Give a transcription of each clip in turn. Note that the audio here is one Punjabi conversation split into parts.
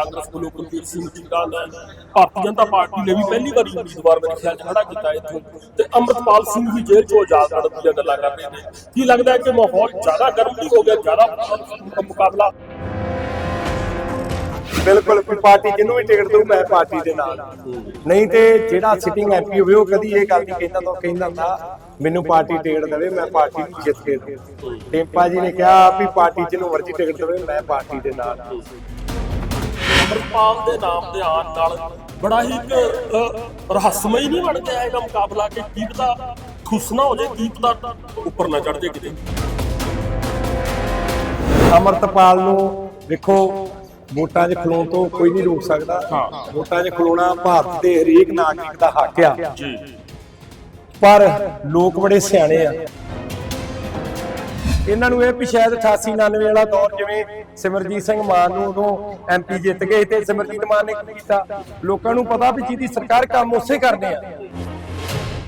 ਕਾਂਗਰਸ ਵੱਲੋਂ ਕੁਲਵੀਰ ਸਿੰਘ ਜੀਰਾ ਨੇ ਭਾਰਤੀ ਜਨਤਾ ਪਾਰਟੀ ਨੇ ਵੀ ਪਹਿਲੀ ਵਾਰੀ ਉਮੀਦਵਾਰ ਮੇਰੇ ਖਿਆਲ 'ਚ ਖੜਾ ਕੀਤਾ ਇੱਥੋਂ ਤੇ ਅੰਮ੍ਰਿਤਪਾਲ ਸਿੰਘ ਵੀ ਜੇਲ੍ਹ 'ਚੋਂ ਆਜ਼ਾਦ ਲੜਨ ਦੀਆਂ ਗੱਲਾਂ ਕਰ ਰਹੇ ਨੇ। ਕੀ ਲੱਗਦਾ ਹੈ ਕਿ ਮਾਹੌਲ ਜ਼ਿਆਦਾ ਗਰਮ ਨਹੀਂ ਹੋ ਗਿਆ, ਜ਼ਿਆਦਾ ਮੁਕਾਬਲਾ? ਬਿਲਕੁਲ, ਕੋਈ ਪਾਰਟੀ ਜਿਹਨੂੰ ਵੀ ਟਿਕਟ ਦਊ, ਮੈਂ ਪਾਰਟੀ ਦੇ ਨਾਲ। ਨਹੀਂ ਤੇ ਜਿਹੜਾ ਸਿਟਿੰਗ ਐਮਪੀ ਹੋਵੇ, ਉਹ ਕਦੀ ਇਹ ਗੱਲ ਨਹੀਂ ਕਹਿੰਦਾ ਤਾਂ ਕਹਿੰਦਾ ਹੁੰਦਾ, ਮੈਨੂੰ ਪਾਰਟੀ ਟਿਕਟ ਦੇਵੇ, ਮੈਂ ਪਾਰਟੀ ਨੂੰ ਜਿੱਤ ਕੇ ਦਊਂ। ਜੀ ਨੇ ਕਿਹਾ ਵੀ ਪਾਰਟੀ ਜਿਹਨੂੰ ਮਰਜ਼ੀ ਟਿਕਟ ਦੇਵੇ, ਮੈਂ ਪਾਰਟੀ ਦੇ ਨਾਲ। ਅੰਮ੍ਰਿਤਪਾਲ ਦੇ ਨਾਮ ਦੇ ਆਉਣ ਨਾਲ ਬੜਾ ਹੀ ਇੱਕ ਰਹੱਸਮਈ ਨਹੀਂ ਬਣ ਗਿਆ ਹੈਗਾ ਮੁਕਾਬਲਾ ਕਿ ਕੀ ਪਤਾ ਖੁਸਨਾ ਹੋ ਜਾਏ ਕੀ ਪਤਾ ਉੱਪਰ ਨਾ ਚੜ ਜਾਏ ਕਿਤੇ। ਅਮਰਤਪਾਲ ਨੂੰ ਵੇਖੋ ਵੋਟਾਂ 'ਚ ਖਲੋਣ ਤੋਂ ਕੋਈ ਨਹੀਂ ਰੋਕ ਸਕਦਾ। ਹਾਂ। ਵੋਟਾਂ 'ਚ ਖਲੋਣਾ ਭਾਰਤ ਦੇ ਹਰੇਕ ਨਾਗਰਿਕ ਦਾ ਹੱਕ ਆ। ਜੀ। ਪਰ ਲੋਕ ਬੜੇ ਸਿਆਣੇ ਆ। ਇਹਨਾਂ ਨੂੰ ਇਹ ਵੀ ਸ਼ਾਇਦ 88 99 ਵਾਲਾ ਦੌਰ ਜਿਵੇਂ ਸਿਮਰਜੀਤ ਸਿੰਘ ਮਾਨ ਨੂੰ ਉਦੋਂ ਐਮਪੀ ਜਿੱਤ ਗਏ ਤੇ ਸਿਮਰਜੀਤ ਮਾਨ ਨੇ ਕੀ ਕੀਤਾ? ਲੋਕਾਂ ਨੂੰ ਪਤਾ ਵੀ ਜਿਹਦੀ ਸਰਕਾਰ ਕੰਮ ਉਸੇ ਕਰਦੇ ਆ।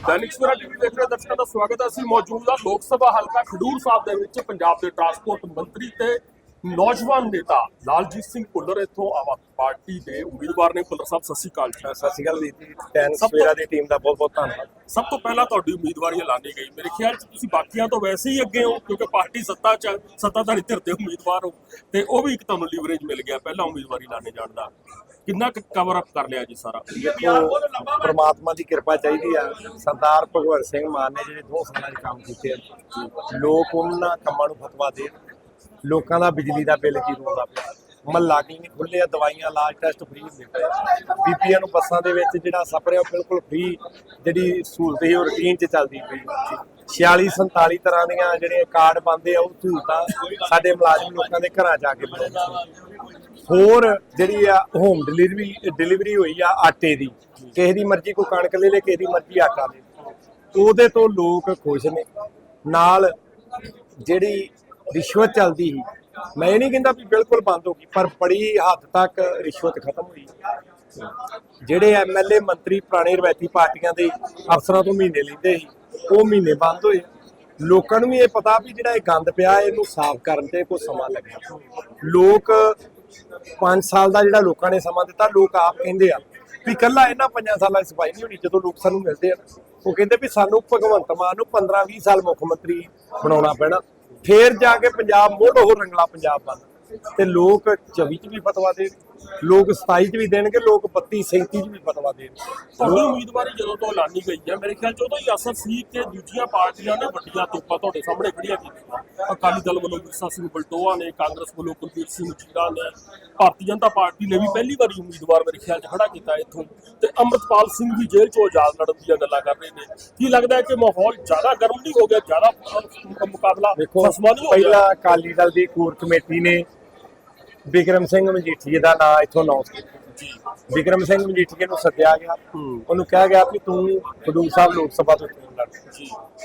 ਦੈਨਿਕ ਸਵੇਰਾ ਟੀਵੀ ਦੇਖ ਰਹੇ ਦਰਸ਼ਕਾਂ ਦਾ ਸਵਾਗਤ ਹੈ। ਅਸੀਂ ਮੌਜੂਦ ਹਾਂ ਲੋਕ ਸਭਾ ਹਲਕਾ ਖਡੂਰ ਸਾਹਿਬ ਦੇ ਵਿੱਚ, ਪੰਜਾਬ ਦੇ ਟਰਾਂਸਪੋਰਟ ਮੰਤਰੀ ਤੇ ਨੌਜਵਾਨ ਨੇਤਾ ਲਾਲਜੀਤ ਸਿੰਘ ਭੁੱਲਰ ਇੱਥੋਂ ਆਦਮੀ ਪਾਰਟੀ ਦੇ ਉਮੀਦਵਾਰ ਨੇ। ਭੁੱਲਰ ਸਾਹਿਬ ਸਤਿ ਸ਼੍ਰੀ ਅਕਾਲ ਜੀ। ਸਤਿ ਸ਼੍ਰੀ ਅਕਾਲ ਜੀ। ਟੈਨ ਸਵੇਰਾ ਦੀ ਟੀਮ ਦਾ ਬਹੁਤ ਬਹੁਤ ਧੰਨਵਾਦ। ਸਭ ਤੋਂ ਪਹਿਲਾਂ ਤੁਹਾਡੀ ਉਮੀਦਵਾਰੀ ਐਲਾਨੀ ਗਈ। ਮੇਰੇ ਖਿਆਲ 'ਚ ਤੁਸੀਂ ਬਾਕੀਆਂ ਤੋਂ ਵੈਸੇ ਹੀ ਅੱਗੇ ਹੋ ਕਿਉਂਕਿ ਪਾਰਟੀ ਸੱਤਾ 'ਚ ਸੱਤਾਧਾਰੀ ਧਿਰ ਦੇ ਉਮੀਦਵਾਰ ਹੋ। ਤੇ ਉਹ ਵੀ ਇੱਕ ਤੁਹਾਨੂੰ ਲੀਵਰੇਜ ਮਿਲ ਗਿਆ ਪਹਿਲਾਂ ਉਮੀਦਵਾਰੀ ਲਾਣੇ ਜਾਣ ਦਾ। ਕਿੰਨਾ ਕਵਰ ਅਪ ਕਰ ਲਿਆ ਜੀ ਸਾਰਾ? ਪ੍ਰਮਾਤਮਾ ਦੀ ਕਿਰਪਾ ਚਾਹੀਦੀ ਆ। ਸਰਦਾਰ ਭਗਵੰਤ ਸਿੰਘ ਮਾਨ ਨੇ ਜਿਹੜੇ ਦੋ ਸਾਲਾਂ 'ਚ ਕੰਮ ਕੀਤੇ ਲੋਕ ਉਹਨਾਂ ਕੰਮਾਂ ਨੂੰ ਫਤਵਾ ਦੇ ਲੋਕਾਂ ਦਾ ਬਿਜਲੀ ਦਾ ਬਿੱਲ ਕੀ ਰੋਂਦਾ ਪਿਆ? ਮਹੱਲਾ ਕਲੀਨਿਕ ਖੁੱਲੇ ਆ, ਦਵਾਈਆਂ, ਇਲਾਜ ਟੈਸਟ ਫ੍ਰੀ ਹੁੰਦੇ ਪਏ ਬੀਬੀਆਂ ਨੂੰ ਬੱਸਾਂ ਦੇ ਵਿੱਚ ਜਿਹੜਾ ਸਫਰ ਹੈ ਉਹ ਬਿਲਕੁਲ ਫ੍ਰੀ ਜਿਹੜੀ ਸਹੂਲਤ ਹੈ ਉਹ ਰੂਟੀਨ 'ਚ ਚੱਲਦੀ ਪਈ 46 47 ਤਰ੍ਹਾਂ ਦੀਆਂ ਜਿਹੜੇ ਕਾਰਡ ਬੰਦੇ ਆ, ਉਹ ਸਹੂਲਤਾਂ ਸਾਡੇ ਮੁਲਾਜ਼ਮ ਲੋਕਾਂ ਦੇ ਘਰਾਂ ਜਾ ਕੇ ਮਿਲਣਗੀਆਂ ਹੋਰ ਜਿਹੜੀ ਆ ਹੋਮ ਡਿਲੀਵਰੀ ਡਿਲੀਵਰੀ ਹੋਈ ਆ ਆਟੇ ਦੀ। ਕਿਸੇ ਦੀ ਮਰਜ਼ੀ ਕੋਈ ਕਣਕ ਲੈ ਲੇ, ਕਿਸੇ ਦੀ ਮਰਜ਼ੀ ਆਟਾ ਲੈ। ਉਹਦੇ ਤੋਂ ਲੋਕ ਖੁਸ਼ ਨੇ। ਨਾਲ ਜਿਹੜੀ ਰਿਸ਼ਵਤ ਚੱਲਦੀ ਸੀ। ਮੈਂ ਇਹ ਨਹੀਂ ਕਹਿੰਦਾ ਵੀ ਬਿਲਕੁਲ ਬੰਦ ਹੋ ਗਈ, ਪਰ ਬੜੀ ਹੱਦ ਤੱਕ ਰਿਸ਼ਵਤ ਖਤਮ ਹੋਈ। ਜਿਹੜੇ ਐਮਐਲਏ ਮੰਤਰੀ ਪੁਰਾਣੇ ਰਵਾਇਤੀ ਪਾਰਟੀਆਂ ਦੇ ਅਫਸਰਾਂ ਤੋਂ ਮਹੀਨੇ ਲੈਂਦੇ ਸੀ, ਉਹ ਮਹੀਨੇ ਬੰਦ ਹੋਏ। ਲੋਕਾਂ ਨੂੰ ਵੀ ਇਹ ਪਤਾ ਵੀ ਜਿਹੜਾ ਇਹ ਗੰਦ ਪਿਆ, ਇਹਨੂੰ ਸਾਫ਼ ਕਰਨ ਤੇ ਕੋਈ ਸਮਾਂ ਲੱਗਣਾ ਲੋਕ 5 ਸਾਲ ਦਾ ਜਿਹੜਾ ਲੋਕਾਂ ਨੇ ਸਮਾਂ ਦਿੱਤਾ, ਲੋਕ ਆਪ ਕਹਿੰਦੇ ਆ ਵੀ ਕੱਲਾ ਇਹਨਾਂ 5 ਸਾਲਾਂ ਦੀ ਸਫ਼ਾਈ ਨਹੀਂ ਹੋਣੀ, ਜਦੋਂ ਲੋਕ ਸਾਨੂੰ ਮਿਲਦੇ ਆ। ਉਹ ਕਹਿੰਦੇ ਵੀ ਸਾਨੂੰ ਭਗਵੰਤ ਮਾਨ ਨੂੰ 15-20 ਸਾਲ ਮੁੱਖ ਮੰਤਰੀ ਬਣਾਉਣਾ ਪੈਣਾ। ਫੇਰ ਜਾ ਕੇ ਪੰਜਾਬ ਮੁੱਢ ਉਹ ਰੰਗਲਾ ਪੰਜਾਬ ਬਣ ਤੇ ਲੋਕ 24 ਚ ਵੀ ਫਤਵਾ ਦੇ ਲੋਕ 27 ਚ ਵੀ ਦੇਣਗੇ ਲੋਕ 32 37 ਚ ਵੀ ਫਤਵਾ ਦੇਣ ਤੁਹਾਡੀ ਉਮੀਦਵਾਰੀ ਜਦੋਂ ਤੋਂ ਐਲਾਨੀ ਗਈ ਹੈ ਮੇਰੇ ਖਿਆਲ 'ਚ ਉਦੋਂ ਹੀ ਅਸਰ ਸੀ ਕਿ ਦੂਜੀਆਂ ਪਾਰਟੀਆਂ ਨੇ ਵੱਡੀਆਂ ਤੋਪਾਂ ਤੁਹਾਡੇ ਸਾਹਮਣੇ ਖੜੀਆਂ ਕੀਤੀਆਂ। ਅਕਾਲੀ ਦਲ ਵੱਲੋਂ ਵਿਰਸਾ ਸਿੰਘ ਬਲਟੋਆ ਨੇ ਕਾਂਗਰਸ ਵੱਲੋਂ ਕੁਲਵੀਰ ਸਿੰਘ ਜੀਰਾ ਨੇ ਭਾਰਤੀ ਜਨਤਾ ਪਾਰਟੀ ਨੇ ਵੀ ਪਹਿਲੀ ਵਾਰੀ ਉਮੀਦਵਾਰ ਮੇਰੇ ਖਿਆਲ 'ਚ ਖੜਾ ਕੀਤਾ ਇੱਥੋਂ। ਤੇ ਅੰਮ੍ਰਿਤਪਾਲ ਸਿੰਘ ਵੀ ਜੇਲ੍ਹ 'ਚੋਂ ਆਜ਼ਾਦ ਲੜਨ ਦੀਆਂ ਗੱਲਾਂ ਕਰ ਰਹੇ ਨੇ। ਕੀ ਲੱਗਦਾ ਹੈ ਕਿ ਮਾਹੌਲ ਜ਼ਿਆਦਾ ਗਰਮ ਨਹੀਂ ਹੋ ਗਿਆ ਜ਼ਿਆਦਾ ਮੁਕਾਬਲਾ ਦੇਖੋ ਖਸਮਾ ਨਹੀਂ ਹੋ ਗਿਆ? ਪਹਿਲਾਂ ਅਕਾਲੀ ਦਲ ਦੀ ਕੋਰ ਕਮੇਟੀ ਨੇ ਬਿਕਰਮ ਸਿੰਘ ਮਜੀਠੀਏ ਦਾ ਨਾਂ ਇੱਥੋਂ ਅਨਾਉਂਸ ਕੀਤਾ ਜੀ। ਬਿਕਰਮ ਸਿੰਘ ਮਜੀਠੀਏ ਨੂੰ ਸੱਦਿਆ ਗਿਆ। ਉਹਨੂੰ ਕਿਹਾ ਗਿਆ ਕਿ ਤੂੰ ਖਡੂਰ ਸਾਹਿਬ ਲੋਕ ਸਭਾ ਤੋਂ ਚੋਣ ਲੜ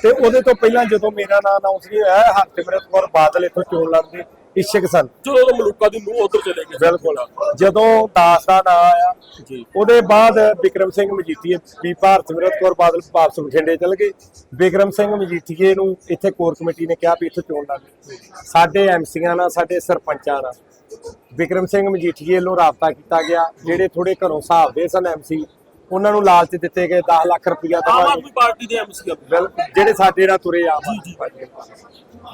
ਤੇ ਉਹਦੇ ਤੋਂ ਪਹਿਲਾਂ ਜਦੋਂ ਮੇਰਾ ਨਾਂ ਅਨਾਉਂਸ ਨਹੀਂ ਹੋਇਆ ਹਰਸਿਮਰਤ ਕੌਰ ਬਾਦਲ ਇੱਥੋਂ ਚੋਣ ਲੜਦੇ ਇੱਛਕ ਸਨ। ਉਹ ਮਲੂਕਾ ਦੀ ਨੂੰ ਉਧਰ ਚਲੇ ਗਏ। ਬਿਲਕੁਲ। ਜਦੋਂ ਦਾਸ ਦਾ ਨਾਂ ਆਇਆ ਜੀ। ਉਹਦੇ ਬਾਅਦ ਬਿਕਰਮ ਸਿੰਘ ਮਜੀਠੀਏ ਵੀ ਭਾਰਤ ਸਿਮਰਤ ਕੌਰ ਬਾਦਲ ਵਾਪਸ ਬਠਿੰਡੇ ਚਲ ਗਏ। ਬਿਕਰਮ ਸਿੰਘ ਮਜੀਠੀਏ ਨੂੰ ਇੱਥੇ ਕੋਰ ਕਮੇਟੀ ਨੇ ਕਿਹਾ ਵੀ ਇੱਥੇ ਚੋਣ ਲੜ। ਸਾਡੇ ਐਮਸੀਆਂ ਨਾਲ ਸਾਡੇ ਸਰਪੰਚਾਂ ਨਾਲ। ਬਿਕਰਮ ਸਿੰਘ ਮਜੀਠੀਏ ਵੱਲੋਂ ਰਾਬਤਾ ਕੀਤਾ ਗਿਆ ਜਿਹੜੇ ਥੋੜੇ ਘਰੋਂ ਹਿਸਾਬ ਦੇ ਸਨ ਐਮਸੀ ਉਹਨਾਂ ਨੂੰ ਲਾਲਚ ਦਿੱਤੇ ਗਏ 10 ਲੱਖ ਰੁਪਇਆ ਆਮ ਦੇਵਾਂਗੇ ਆਦਮੀ ਪਾਰਟੀ ਦੇ ਐਮਸੀ ਬਿਲਕੁਲ ਜਿਹੜੇ ਸਾਡੇ ਨਾਲ ਤੁਰੇ ਆ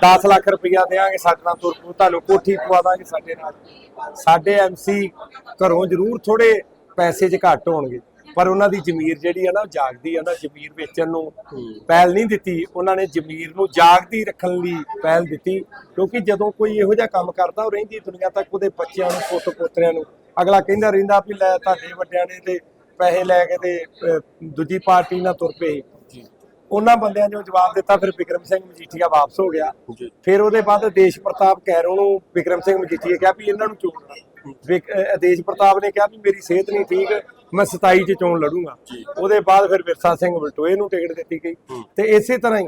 10 ਲੱਖ ਰੁਪਇਆ ਦੇਾਂਗੇ ਸਾਡੇ ਨਾਲ ਤੁਰ ਪਊ ਤੁਹਾਨੂੰ ਕੋਠੀ ਪਵਾ ਦਾਂਗੇ ਸਾਡੇ ਨਾਲ। ਸਾਡੇ ਐਮਸੀ ਘਰੋਂ ਜ਼ਰੂਰ ਥੋੜੇ ਪੈਸੇ 'ਚ ਘੱਟ ਹੋਣਗੇ। ਪਰ ਉਹਨਾਂ ਦੀ ਜ਼ਮੀਰ ਜਿਹੜੀ ਆ ਨਾ ਉਹ ਜਾਗਦੀ ਆ ਉਹਨਾਂ ਜ਼ਮੀਰ ਵੇਚਣ ਨੂੰ ਪਹਿਲ ਨਹੀਂ ਦਿੱਤੀ। ਉਹਨਾਂ ਨੇ ਜ਼ਮੀਰ ਨੂੰ ਜਾਗਦੀ ਰੱਖਣ ਲਈ ਪਹਿਲ ਦਿੱਤੀ। ਕਿਉਂਕਿ ਜਦੋਂ ਕੋਈ ਇਹੋ ਜਿਹਾ ਕੰਮ ਕਰਦਾ ਉਹ ਰਹਿੰਦੀ ਦੁਨੀਆ ਤੱਕ ਉਹਦੇ ਬੱਚਿਆਂ ਨੂੰ ਪੁੱਤ ਪੋਤਰਿਆਂ ਨੂੰ। ਅਗਲਾ ਕਹਿੰਦਾ ਰਹਿੰਦਾ ਵੀ ਲੈ ਤੁਹਾਡੇ ਵੱਡਿਆਂ ਨੇ ਤੇ ਪੈਸੇ ਲੈ ਕੇ ਤੇ ਦੂਜੀ ਪਾਰਟੀ ਨਾਲ ਤੁਰ ਪਏ। ਉਹਨਾਂ ਬੰਦਿਆਂ ਨੇ ਜਵਾਬ ਦਿੱਤਾ ਫਿਰ ਬਿਕਰਮ ਸਿੰਘ ਮਜੀਠੀਆ ਵਾਪਸ ਹੋ ਗਿਆ। ਫਿਰ ਉਹਦੇ ਬਾਅਦ ਦੇਸ਼ ਪ੍ਰਤਾਪ ਕੈਰੋਂ ਨੂੰ ਬਿਕਰਮ ਸਿੰਘ ਮਜੀਠੀਆ ਕਿਹਾ ਵੀ ਇਹਨਾਂ ਨੂੰ ਚੋਣ ਦੇਸ਼ ਪ੍ਰਤਾਪ ਨੇ ਕਿਹਾ ਵੀ ਮੇਰੀ ਸਿਹਤ ਨਹੀਂ ਠੀਕ ਮੈਂ 27 ਚ ਚੋਣ ਲੜੂੰਗਾ। ਉਹਦੇ ਬਾਅਦ ਫਿਰ ਵਿਰਸਾ ਸਿੰਘ ਬਲਟੋਏ ਨੂੰ ਟਿਕਟ ਦਿੱਤੀ ਗਈ। ਤੇ ਇਸੇ ਤਰ੍ਹਾਂ ਹੀ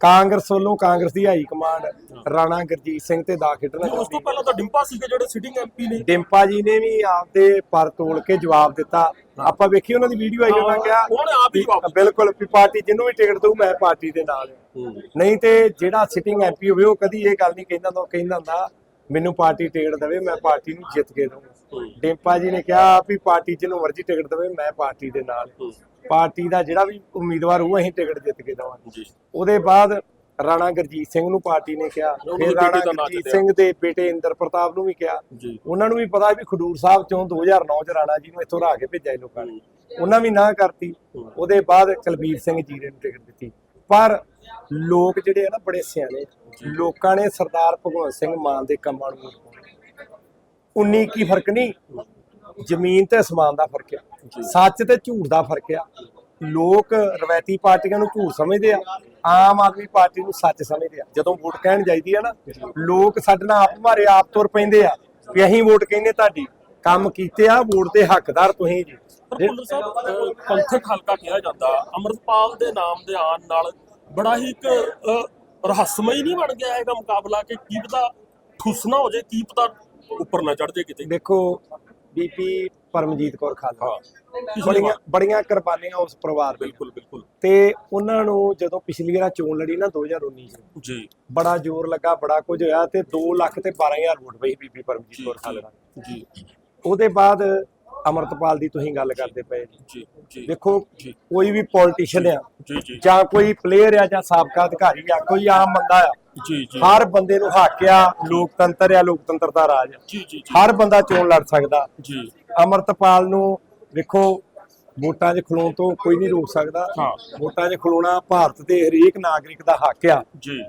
ਕਾਂਗਰਸ ਵੱਲੋਂ ਕਾਂਗਰਸ ਦੀ ਹਾਈ ਕਮਾਂਡ ਰਾਣਾ ਗੁਰਜੀਤ ਸਿੰਘ ਤੇ ਦਾ ਖੇਡਣਾ ਉਸ ਤੋਂ ਪਹਿਲਾਂ ਤਾਂ ਡਿੰਪਾ ਸੀਗੇ ਜਿਹੜੇ ਸਿਟਿੰਗ ਐਮਪੀ ਨੇ। ਡਿੰਪਾ ਜੀ ਨੇ ਵੀ ਆਪਦੇ ਪਰ ਤੋਲ ਕੇ ਜਵਾਬ ਦਿੱਤਾ। ਆਪਾਂ ਵੇਖੀ ਉਹਨਾਂ ਦੀ ਵੀਡੀਓ ਆਈ ਉਹਨਾਂ ਕਿਹਾ ਉਹਨੇ ਆਪ ਹੀ ਬਿਲਕੁਲ ਵੀ ਪਾਰਟੀ ਜਿਹਨੂੰ ਵੀ ਟਿਕਟ ਦਊ ਮੈਂ ਪਾਰਟੀ ਦੇ ਨਾਲ। ਨਹੀਂ ਤੇ ਜਿਹੜਾ ਸਿਟਿੰਗ ਐਮਪੀ ਹੋਵੇ ਉਹ ਕਦੀ ਇਹ ਗੱਲ ਨਹੀਂ ਕਹਿੰਦਾ ਤਾਂ ਉਹ ਕਹਿੰਦਾ ਹੁੰਦਾ ਮੈਨੂੰ ਪਾਰਟੀ ਟਿਕਟ ਦੇਵੇ ਮੈਂ ਪਾਰਟੀ ਨੂੰ ਜਿੱਤ ਕੇ ਦਊਂਗਾ। ਡਿੰਪਾ ਜੀ ਨੇ ਕਿਹਾ ਵੀ ਪਾਰਟੀ ਜਿਹਨੂੰ ਮਰਜ਼ੀ ਟਿਕਟ ਦੇਵੇ ਮੈਂ ਪਾਰਟੀ ਦੇ ਨਾਲ। ਪਾਰਟੀ ਦਾ ਜਿਹੜਾ ਵੀ ਉਮੀਦਵਾਰ ਉਹ ਅਸੀਂ ਟਿਕਟ ਜਿੱਤ ਕੇ ਦੇਵਾਂਗੇ। ਜੀ। ਉਹਦੇ ਬਾਅਦ ਰਾਣਾ ਗੁਰਜੀਤ ਸਿੰਘ ਨੂੰ ਪਾਰਟੀ ਨੇ ਕਿਹਾ। ਫਿਰ ਰਾਣਾ ਗੁਰਜੀਤ। ਸਿੰਘ ਦੇ ਬੇਟੇ ਇੰਦਰ ਪ੍ਰਤਾਪ ਨੂੰ ਵੀ ਕਿਹਾ। ਜੀ। ਉਹਨਾਂ ਨੂੰ ਵੀ ਪਤਾ ਵੀ ਖਡੂਰ ਸਾਹਿਬ ਚੋਂ 2009 ਚ ਰਾਣਾ ਜੀ ਨੂੰ ਇੱਥੋਂ ਹਰਾ ਕੇ ਭੇਜਿਆ ਲੋਕਾਂ ਨੇ। ਉਹਨਾਂ ਵੀ ਨਾ ਕਰਤੀ। ਉਹਦੇ ਬਾਅਦ ਕੁਲਬੀਰ ਸਿੰਘ ਜੀਰੇ ਨੂੰ ਟਿਕਟ ਦਿੱਤੀ। ਪਰ ਲੋਕ ਜਿਹੜੇ ਆ ਨਾ ਬੜੇ ਸਿਆਣੇ। ਲੋਕਾਂ ਨੇ ਸਰਦਾਰ ਭਗਵੰਤ ਸਿੰਘ ਮਾਨ ਦੇ ਕੰਮਾਂ ਨੂੰ 19 ਕੀ ਫ਼ਰਕ ਨਹੀਂ। ਜ਼ਮੀਨ ਤੇ ਅਸਮਾਨ ਦਾ ਫ਼ਰਕ ਆ। ਜੀ। ਸੱਚ ਤੇ ਝੂਠ ਦਾ ਫ਼ਰਕ ਆ। ਲੋਕ ਰਵਾਇਤੀ ਪਾਰਟੀਆਂ ਨੂੰ ਝੂਠ ਸਮਝਦੇ ਆ। ਆਮ ਆਦਮੀ ਪਾਰਟੀ ਨੂੰ ਸੱਚ ਸਮਝਦੇ ਆ। ਜਦੋਂ ਵੋਟ ਕਹਿਣ ਜਾਈਦੀ ਆ ਨਾ ਲੋਕ ਸਾਡੇ ਨਾਲ ਆਪ ਮਾਰੇ ਆਪ ਤੁਰ ਪੈਂਦੇ ਆ। ਵੀ ਅਸੀਂ ਵੋਟ ਕਹਿੰਦੇ ਤੁਹਾਡੀ। ਕੰਮ ਕੀਤੇ ਆ ਵੋਟ ਦੇ ਹੱਕਦਾਰ ਤੁਸੀਂ ਜੀ। ਭੁੱਲਰ ਸਾਹਿਬ ਪੰਥਕ ਹਲਕਾ ਕਿਹਾ ਜਾਂਦਾ। ਅਮਰਪਾਲ ਦੇ ਨਾਮ ਦੇ ਆਉਣ ਨਾਲ ਬੜਾ ਹੀ ਇੱਕ ਰਹੱਸਮਈ ਨਹੀਂ ਬਣ ਗਿਆ ਹੈਗਾ ਮੁਕਾਬਲਾ ਕਿ ਕੀ ਪਤਾ ਠੁੱਸ ਨਾ ਹੋ ਜਾਏ ਕੀ ਪਤਾ ਉੱਪਰ ਨਾ ਚੜ ਕਿਤੇ? ਦੇਖੋ ਬੀਬੀ ਪਰਮਜੀਤ ਕੌਰ ਖਾਲਸਾ। ਬੜੀਆਂ ਬੜੀਆਂ ਕੁਰਬਾਨੀਆਂ ਉਸ ਪਰਿਵਾਰ ਦੇ ਬਿਲਕੁਲ ਬਿਲਕੁਲ। ਤੇ ਉਹਨਾਂ ਨੂੰ ਜਦੋਂ ਪਿਛਲੀ ਵਾਰ ਚੋਣ ਲੜੀ ਨਾ 2019 ਚ ਜੀ। ਬੜਾ ਜ਼ੋਰ ਲੱਗਾ ਬੜਾ ਕੁਝ ਹੋਇਆ ਤੇ 2 ਲੱਖ ਤੇ 12000 ਵੋਟ ਪਈ ਬੀਬੀ ਪਰਮਜੀਤ ਕੌਰ ਖਾਲਸਾ ਜੀ ਉਹਦੇ ਬਾਅਦ ਅਮਰਤਪਾਲ ਦੀ ਤੁਸੀਂ ਗੱਲ ਕਰਦੇ ਪਏ। ਜੀ ਦੇਖੋ ਕੋਈ ਵੀ ਪੋਲੀਟੀਸ਼ੀਅਨ ਆ ਜਾਂ ਕੋਈ ਪਲੇਅਰ ਆ ਜਾਂ ਸਾਬਕਾ ਅਧਿਕਾਰੀ ਆ ਕੋਈ ਆਮ ਬੰਦਾ ਆ ਜੀ ਜੀ. ਹਰ ਬੰਦੇ ਨੂੰ ਹੱਕ ਆ ਲੋਕਤੰਤਰ ਆ ਲੋਕਤੰਤਰ ਦਾ ਰਾਜ ਆ। ਜੀ ਹਰ ਬੰਦਾ ਚੋਣ ਲੜ ਸਕਦਾ। ਜੀ। ਅਮਰਤਪਾਲ ਨੂੰ ਵੇਖੋ ਵੋਟਾਂ 'ਚ ਖਲੋਣ ਤੋਂ ਕੋਈ ਨਹੀਂ ਰੋਕ ਸਕਦਾ। ਹਾਂ। ਵੋਟਾਂ 'ਚ ਖਲੋਣਾ ਭਾਰਤ ਦੇ ਹਰੇਕ ਨਾਗਰਿਕ ਦਾ ਹੱਕ ਆ। ਜੀ।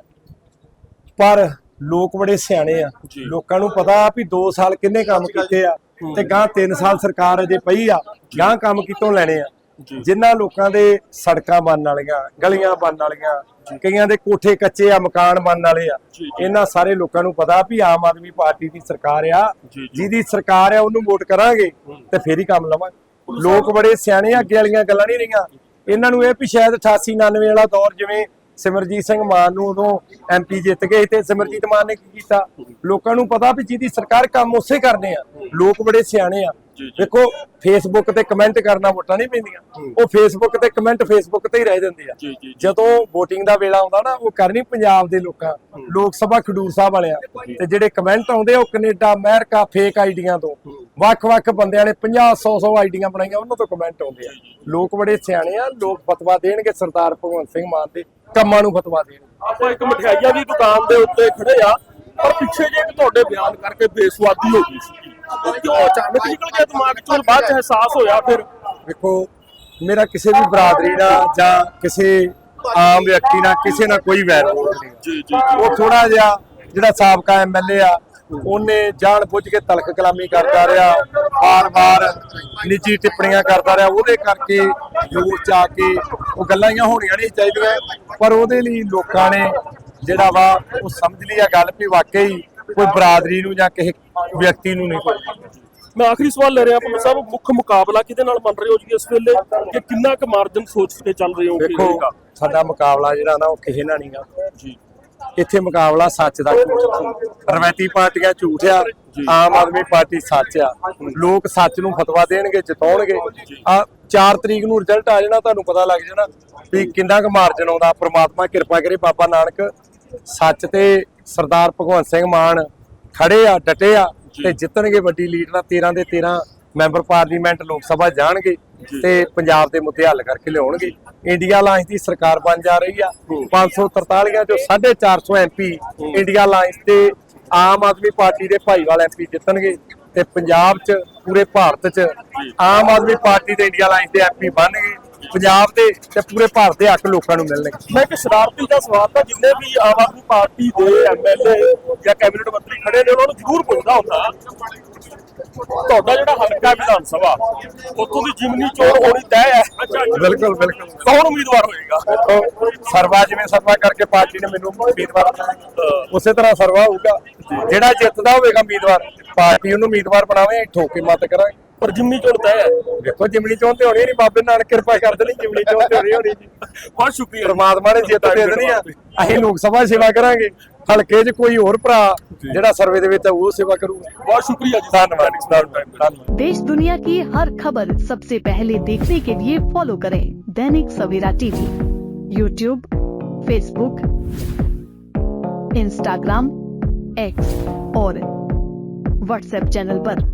ਪਰ ਲੋਕ ਬੜੇ ਸਿਆਣੇ ਆ। ਲੋਕਾਂ ਨੂੰ ਪਤਾ ਵੀ 2 ਸਾਲ ਕਿੰਨੇ ਕੰਮ ਕੀਤੇ ਆ ਤੇ ਗਾਂ 3 ਸਾਲ ਸਰਕਾਰ ਅਜੇ ਪਈ ਆ। ਗਾਂ ਕੰਮ ਕਿਤੋਂ ਲੈਣੇ ਆ। ਜੀ। ਜਿਨ੍ਹਾਂ ਲੋਕਾਂ ਦੇ ਸੜਕਾਂ ਬਣਨ ਵਾਲੀਆਂ ਗਲੀਆਂ ਬਣਨ ਵਾਲੀਆਂ ਕਈਆਂ ਦੇ ਕੋਠੇ ਕੱਚੇ ਆ ਮਕਾਨ ਬਣਨ ਵਾਲੇ ਆ। ਇਹਨਾਂ ਸਾਰੇ ਲੋਕਾਂ ਨੂੰ ਪਤਾ ਵੀ ਆਮ ਆਦਮੀ ਪਾਰਟੀ ਦੀ ਸਰਕਾਰ ਆ। ਜਿਹਦੀ ਸਰਕਾਰ ਆ ਉਹਨੂੰ ਵੋਟ ਕਰਾਂਗੇ ਤੇ ਫੇਰ ਹੀ ਕੰਮ ਲਵਾਂਗੇ। ਲੋਕ ਬੜੇ ਸਿਆਣੇ ਆ ਅੱਗੇ ਵਾਲੀਆਂ ਗੱਲਾਂ ਨਹੀਂ ਰਹੀਆਂ। ਇਹਨਾਂ ਨੂੰ ਇਹ ਵੀ ਸ਼ਾਇਦ 88 99 ਵਾਲਾ ਦੌਰ ਜਿਵੇਂ ਸਿਮਰਜੀਤ ਸਿੰਘ ਮਾਨ ਨੂੰ ਉਦੋਂ ਐਮਪੀ ਜਿੱਤ ਗਏ ਤੇ ਸਿਮਰਜੀਤ ਮਾਨ ਨੇ ਕੀ ਕੀਤਾ? ਲੋਕਾਂ ਨੂੰ ਪਤਾ ਵੀ ਜਿਹਦੀ ਸਰਕਾਰ ਕੰਮ ਉਸੇ ਕਰਨੇ ਆ। ਲੋਕ ਬੜੇ ਸਿਆਣੇ ਆ। ਦੇਖੋ ਫੇਸਬੁੱਕ ਤੇ ਕਮੈਂਟ ਕਰਨਾ ਵੋਟਾਂ ਨਹੀਂ ਪੈਂਦੀਆਂ। ਉਹ ਫੇਸਬੁੱਕ ਤੇ ਕਮੈਂਟ ਫੇਸਬੁੱਕ ਤੇ ਹੀ ਰਹਿ ਜਾਂਦੇ ਆ। ਜਦੋਂ VOTING ਦਾ ਵੇਲਾ ਆਉਂਦਾ ਨਾ ਉਹ ਕਰਨੀ ਪੰਜਾਬ ਦੇ ਲੋਕਾਂ। ਲੋਕ ਸਭਾ ਖਡੂਰ ਸਾਹਿਬ ਵਾਲਿਆਂ। ਤੇ ਜਿਹੜੇ ਕਮੈਂਟ ਆਉਂਦੇ ਉਹ ਕੈਨੇਡਾ ਅਮਰੀਕਾ ਫੇਕ ਆਈਡੀਆਂ ਤੋਂ। ਵੱਖ-ਵੱਖ ਬੰਦਿਆਂ ਨੇ 50 100 100 ਆਈਡੀਆਂ ਬਣਾਈਆਂ ਉਹਨਾਂ ਤੋਂ ਕਮੈਂਟ ਆਉਂਦੇ ਆ। ਲੋਕ ਬੜੇ ਸਿਆਣੇ ਆ ਲੋਕ ਫਤਵਾ ਦੇਣਗੇ ਸਰਦਾਰ ਭਗਵੰਤ ਸਿੰਘ ਮਾਨ ਦੇ ਕੰਮਾਂ ਨੂੰ ਫਤਵਾ ਦੇਣਗੇ ਆਪਾਂ ਇੱਕ ਮਠਿਆਈਆਂ ਦੀ ਦੁਕਾਨ ਦੇ ਉੱਤੇ ਖੜੇ ਆ ਪਰ ਪਿੱਛੇ ਜੇ ਤੁਹਾਡੇ ਬਿਆਨ ਕਰਕੇ ਬੇਸਵਾਦੀ ਹੋ ਗਈ ਸੀ। ਉਹ ਕਿਉਂ ਅਚਾਨਕ ਨਿਕਲ ਗਿਆ ਦਿਮਾਗ ਚੋਂ ਬਾਅਦ ਚ ਅਹਿਸਾਸ ਹੋਇਆ ਫਿਰ। ਵੇਖੋ ਮੇਰਾ ਕਿਸੇ ਵੀ ਬਰਾਦਰੀ ਨਾਲ ਜਾਂ ਕਿਸੇ ਆਮ ਵਿਅਕਤੀ ਨਾਲ ਕਿਸੇ ਨਾਲ ਕੋਈ ਵੈਰ ਨਹੀਂ ਜੀ ਜੀ ਜੀ। ਉਹ ਥੋੜਾ ਜਿਹਾ ਜਿਹੜਾ ਸਾਬਕਾ ਐਮਐਲਏ ਆ ਉਹਨੇ ਜਾਣ ਬੁੱਝ ਕੇ ਤਲਖ ਕਲਾਮੀ ਕਰਦਾ ਰਿਹਾ ਵਾਰ-ਵਾਰ ਨਿੱਜੀ ਟਿੱਪਣੀਆਂ ਕਰਦਾ ਰਿਹਾ ਉਹਦੇ ਕਰਕੇ ਜੋਰ ਚ ਕੇ ਉਹ ਗੱਲਾਂ ਹੀ ਹੋਣੀਆਂ ਨਹੀਂ ਚਾਹੀਦੀਆਂ। ਪਰ ਉਹਦੇ ਲਈ ਲੋਕਾਂ ਨੇ ਜਿਹੜਾ ਵਾ ਉਹ ਸਮਝ ਲਈ ਆ ਗੱਲ ਵੀ ਵਾਕਈ ਕੋਈ ਬਰਾਦਰੀ ਨੂੰ ਜਾਂ ਕਿਸੇ ਵਿਅਕਤੀ ਨੂੰ ਨਹੀਂ ਮੈਂ ਆਖਰੀ ਸਵਾਲ ਲੈ ਰਿਹਾ ਆਪਣਾ ਸਾਹਿਬ ਮੁੱਖ ਮੁਕਾਬਲਾ ਕਿਹਦੇ ਨਾਲ ਮੰਨ ਰਹੇ ਹੋ ਜੀ ਇਸ ਵੇਲੇ ਕਿ ਕਿੰਨਾ ਕੁ ਮਾਰਜਨ ਸੋਚ ਕੇ ਚੱਲ ਰਹੇ ਹੋ ਕਿ ਦੇਖੋ? ਸਾਡਾ ਮੁਕਾਬਲਾ ਜਿਹੜਾ ਨਾ ਉਹ ਕਿਸੇ ਨਾਲ ਨਹੀਂਗਾ ਜੀ। ਇੱਥੇ ਮੁਕਾਬਲਾ ਸੱਚ ਦਾ ਝੂਠ ਰਵਾਇਤੀ ਪਾਰਟੀਆਂ ਝੂਠ ਆ ਆਮ ਆਦਮੀ ਪਾਰਟੀ ਸੱਚ ਆ। ਲੋਕ ਸੱਚ ਨੂੰ ਫਤਵਾ ਦੇਣਗੇ ਜਿਤਾਉਣਗੇ। ਆ 4 ਤਰੀਕ ਨੂੰ ਰਿਜ਼ਲਟ ਆ ਜਾਣਾ ਤੁਹਾਨੂੰ ਪਤਾ ਲੱਗ ਜਾਣਾ ਵੀ ਕਿੰਨਾ ਕੁ ਮਾਰਜਨ ਆਉਂਦਾ। ਪ੍ਰਮਾਤਮਾ ਕਿਰਪਾ ਕਰੇ ਬਾਬਾ ਨਾਨਕ ਸੱਚ ਤੇ ਸਰਦਾਰ ਭਗਵੰਤ ਸਿੰਘ ਮਾਨ ਖੜੇ ਆ ਡਟੇ ਆ ਤੇ ਜਿੱਤਣਗੇ ਵੱਡੀ ਲੀਡ ਨਾਲ 13 ਦੇ 13 ਮੈਂਬਰ ਪਾਰਲੀਮੈਂਟ ਲੋਕ ਸਭਾ ਜਾਣਗੇ ਤੇ ਪੰਜਾਬ ਦੇ ਮੁੱਦੇ ਹੱਲ ਕਰਕੇ ਲਿਆਉਣਗੇ। ਇੰਡੀਆ ਅਲਾਈਅੰਸ ਦੀ ਸਰਕਾਰ ਬਣ ਜਾ ਰਹੀ ਆ। 543 ਚੋਂ 450 ਐਮਪੀ ਇੰਡੀਆ ਅਲਾਈਅੰਸ ਤੇ ਆਮ ਆਦਮੀ ਪਾਰਟੀ ਦੇ ਭਾਈਵਾਲ ਐਮਪੀ ਜਿੱਤਣਗੇ ਤੇ ਪੰਜਾਬ 'ਚ ਪੂਰੇ ਭਾਰਤ 'ਚ ਆਮ ਆਦਮੀ ਪਾਰਟੀ ਤੇ ਇੰਡੀਆ ਅਲਾਈਅੰਸ ਦੇ ਐਮਪੀ ਬਣਨਗੇ। ਪੰਜਾਬ ਦੇ ਤੇ ਪੂਰੇ ਭਾਰਤ ਦੇ ਹੱਕ ਲੋਕਾਂ ਨੂੰ ਮਿਲਣਗੇ ਮੈਂ ਇੱਕ ਸ਼ਰਾਰਤੀ ਦਾ ਸਵਾਲ ਤਾਂ ਜਿੰਨੇ ਵੀ ਆਮ ਆਦਮੀ ਪਾਰਟੀ ਦੇ ਐਮਐਲਏ ਜਾਂ ਕੈਬਨਿਟ ਮੰਤਰੀ ਖੜੇ ਨੇ ਉਹਨਾਂ ਨੂੰ ਜ਼ਰੂਰ ਪੁੱਛਦਾ ਹੁੰਦਾ। ਤੁਹਾਡਾ ਜਿਹੜਾ ਹਲਕਾ ਵਿਧਾਨ ਸਭਾ ਉੱਥੋਂ ਦੀ ਜਿਮਨੀ ਚੋਣ ਹੋਣੀ ਤੈਅ ਹੈ ਬਿਲਕੁਲ ਬਿਲਕੁਲ। ਕੌਣ ਉਮੀਦਵਾਰ ਹੋਏਗਾ? ਸਰਵਾ ਜਿਵੇਂ ਸਰਵਾ ਕਰਕੇ ਪਾਰਟੀ ਨੇ ਮੈਨੂੰ ਉਮੀਦਵਾਰ ਉਸੇ ਤਰ੍ਹਾਂ ਸਰਵਾ ਹੋਊਗਾ। ਜਿਹੜਾ ਜਿੱਤਦਾ ਹੋਵੇਗਾ ਉਮੀਦਵਾਰ ਪਾਰਟੀ ਉਹਨੂੰ ਉਮੀਦਵਾਰ ਬਣਾਵੇ ਠੋਕ ਕੇ ਮਤ ਕਰਾਂਗੇ। ਪਰ ਜਿਮਨੀ ਚੋਣ ਤੈਅ ਹੈ ਦੇਖੋ ਜਿਮਣੀ ਚੋਣ ਤੇ ਹੋਣੀ ਨਹੀਂ ਬਾਬੇ ਨਾਨਕ ਕਿਰਪਾ ਕਰ ਦੇਣੀ ਜਿਮਣੀ ਚੋਣ ਤੇ ਹੋਣੀ ਹੋਣੀ ਜੀ ਬਹੁਤ ਸ਼ੁਕਰੀਆ ਪਰਮਾਤਮਾ ਨੇ ਜਿੱਤ ਦੇ ਦੇਣੀ ਆ ਅਸੀਂ ਲੋਕ ਸਭਾ ਸੇਵਾ ਕਰਾਂਗੇ ਹਲਕੇ 'ਚ ਕੋਈ ਹੋਰ ਭਰਾ ਜਿਹੜਾ ਸਰਵੇ ਦੇ ਵਿੱਚ ਆ ਉਹ ਸੇਵਾ ਕਰੂਗਾ ਬਹੁਤ ਸ਼ੁਕਰੀਆ ਜੀ ਧੰਨਵਾਦ ਧੰਨਵਾਦ देश दुनिया की हर खबर सबसे पहले देखने के लिए फॉलो करें Dainik Savera TV YouTube Facebook Instagram X और व्हाट्सएप चैनल पर।